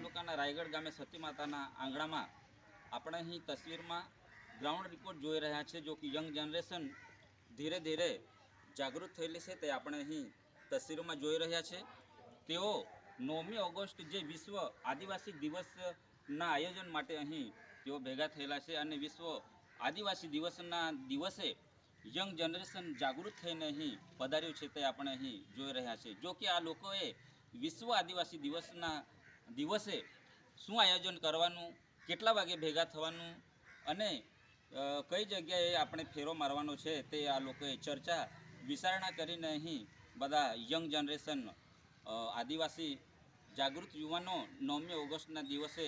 તાલુકાના રાયગઢ ગામે સતી માતાના આંગણામાં આપણે અહીં તસવીરમાં ગ્રાઉન્ડ રિપોર્ટ જોઈ રહ્યા છે જો કે યંગ જનરેશન ધીરે ધીરે જાગૃત થયેલી છે તે આપણે અહીં તસવીરોમાં જોઈ રહ્યા છે. તેઓ નવમી ઓગસ્ટ જે વિશ્વ આદિવાસી દિવસના આયોજન માટે અહીં તેઓ ભેગા થયેલા છે અને વિશ્વ આદિવાસી દિવસના દિવસે યંગ જનરેશન જાગૃત થઈને અહીં પધાર્યું છે તે આપણે અહીં જોઈ રહ્યા છે. જો કે આ લોકોએ વિશ્વ આદિવાસી દિવસના દિવસે શું આયોજન કરવાનું, કેટલા વાગે ભેગા થવાનું અને કઈ જગ્યાએ આપણે ફેરો મારવાનો છે તે આ લોકોએ ચર્ચા, વિચારણા કરીને અહીં બધા યંગ જનરેશન આદિવાસી જાગૃત યુવાનો નવમી ઓગસ્ટના દિવસે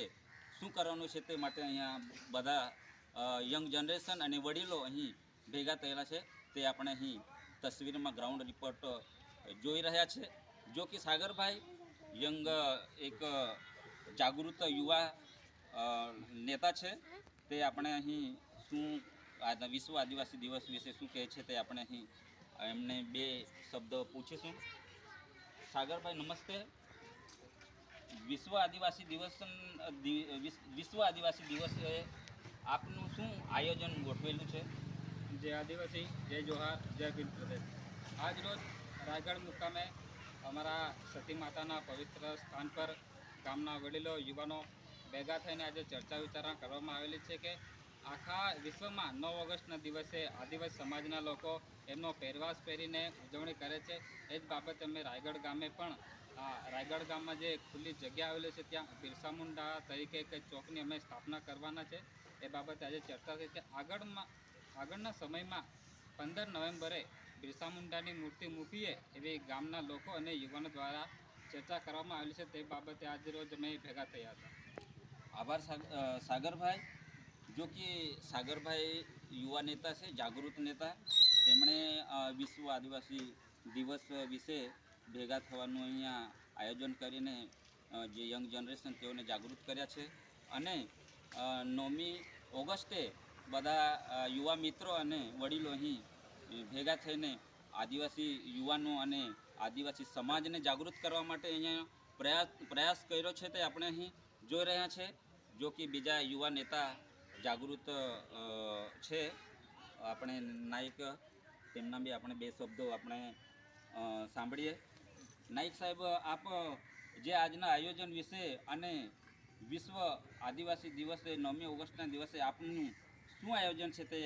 શું કરવાનું છે તે માટે અહીંયા બધા યંગ જનરેશન અને વડીલો અહીં ભેગા થયેલા છે તે આપણે અહીં તસવીરમાં ગ્રાઉન્ડ રિપોર્ટ જોઈ રહ્યા છે. જો કે સાગરભાઈ યંગ, એક, જાગૃત યુવા નેતા છે. તે આપણે અહીં શું આ વિશ્વ આદિવાસી દિવસ વિશે શું કહે છે તે આપણે અહીં એમને બે શબ્દ પૂછીશું. સાગરભાઈ, નમસ્તે. વિશ્વ આદિવાસી દિવસ વિશ્વ આદિવાસી દિવસે આપનું શું આયોજન ગોઠવેલું છે? જય આદિવાસી, જય જોહાર, જય ભીલ પ્રદેશ આજ રોજ રાયગઢ મુકામે અમારા સતી માતાના પવિત્ર સ્થાન પર ગામના વડીલો, યુવાનો ભેગા થઈને આજે ચર્ચા વિચારણા કરવામાં આવેલી છે કે આખા વિશ્વમાં નવ ઓગસ્ટના દિવસે આદિવાસી સમાજના લોકો એમનો પહેરવાશ પહેરીને ઉજવણી કરે છે. એ જ બાબતે અમે રાયગઢ ગામે પણ રાયગઢ ગામમાં જે ખુલ્લી જગ્યા આવેલી છે, ત્યાં બિરસા મુંડા તરીકે એક ચોકની અમે સ્થાપના કરવાના છે. એ બાબતે આજે ચર્ચા થઈ છે. આગળમાં, આગળના સમયમાં પંદર નવેમ્બરે બિરસા મુંડાની મૂર્તિ મૂકીએ એવી ગામના લોકો અને યુવાનો દ્વારા ચર્ચા કરવામાં આવેલી છે. તે બાબતે આજે રોજ અમે ભેગા થયા હતા. આભાર સાગ- સાગરભાઈ. જો કે સાગરભાઈ યુવા નેતા છે, જાગૃત નેતા. તેમણે વિશ્વ આદિવાસી દિવસ વિશે ભેગા થવાનું અહીંયા આયોજન કરીને જે યંગ જનરેશન તેઓને જાગૃત કર્યા છે. અને નવમી ઓગસ્ટે બધા યુવા મિત્રો અને વડીલો અહીં ભેગા થઈને આદિવાસી યુવાનો અને આદિવાસી સમાજને જાગૃત કરવા માટે અહીંયા પ્રયાસ પ્રયાસ કર્યો છે તે આપણે અહીં જોઈ રહ્યા છે, જો કે બીજા યુવા નેતા જાગૃત છે. આપણે નાયક, તેમના બી આપણે બે શબ્દો આપણે સાંભળીએ. નાયક સાહેબ, આપ, જે આજના આયોજન વિશે અને વિશ્વ આદિવાસી દિવસે નવમી ઓગસ્ટના દિવસે આપનું શું આયોજન છે તે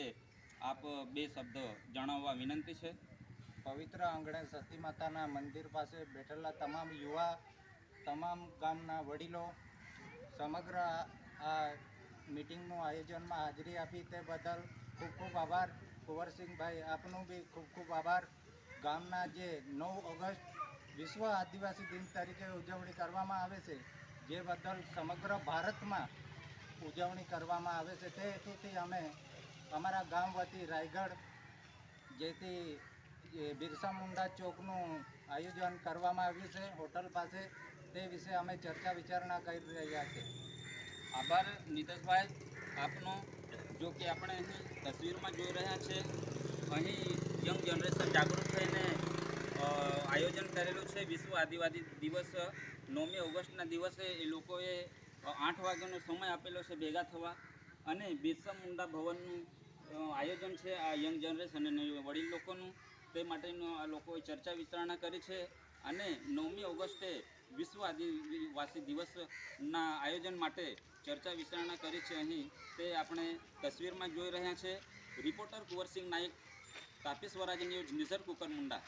આપ બે શબ્દ જણાવવા વિનંતી છે. પવિત્ર આંગણે સતી માતાના મંદિર પાસે બેઠેલા તમામ યુવા, તમામ ગામના વડીલો, સમગ્ર આ- મિટિંગનું આયોજનમાં હાજરી આપી તે બદલ ખૂબ ખૂબ આભાર. કુંવરસિંહભાઈ, આપનું બી ખૂબ ખૂબ આભાર. ગામના જે નવ ઓગસ્ટ વિશ્વ આદિવાસી દિન તરીકે ઉજવણી કરવામાં આવે છે, જે બદલ સમગ્ર ભારતમાં ઉજવણી કરવામાં આવે છે. તે હેતુથી અમે અમારા ગામ વતી રાયગઢ, જેથી બિરસા મુંડા ચોકનું આયોજન કરવામાં આવ્યું છે, હોટલ પાસે. તે વિશે અમે ચર્ચા વિચારણા કરી રહ્યા છીએ. આભાર, નીતેશભાઈ. આપનો, જો કે આપણે અહીં તસવીરમાં જોઈ રહ્યા છે, અહીં યંગ જનરેશન જાગૃત થઈને આયોજન કરેલું છે, વિશ્વ આદિવાદી દિવસ, નવમી ઓગસ્ટના દિવસે એ લોકોએ આઠ વાગ્યાનો સમય આપેલો છે, ભેગા થવા. અને બિરસા મુંડા ભવનનું આયોજન છે આ યંગ જનરેશન અને વડીલ લોકોનું. તે માટેનું આ લોકોએ ચર્ચા વિચારણા કરી છે અને નવમી ઓગસ્ટે વિશ્વ આદિવાસી દિવસના આયોજન માટે ચર્ચા વિચારણા કરી છે અહીં. તે આપણે તસવીરમાં જોઈ રહ્યા છે. Reporter Kunvarsinh Nayak, Tapi Swaraj News, Nizar Kukarmunda.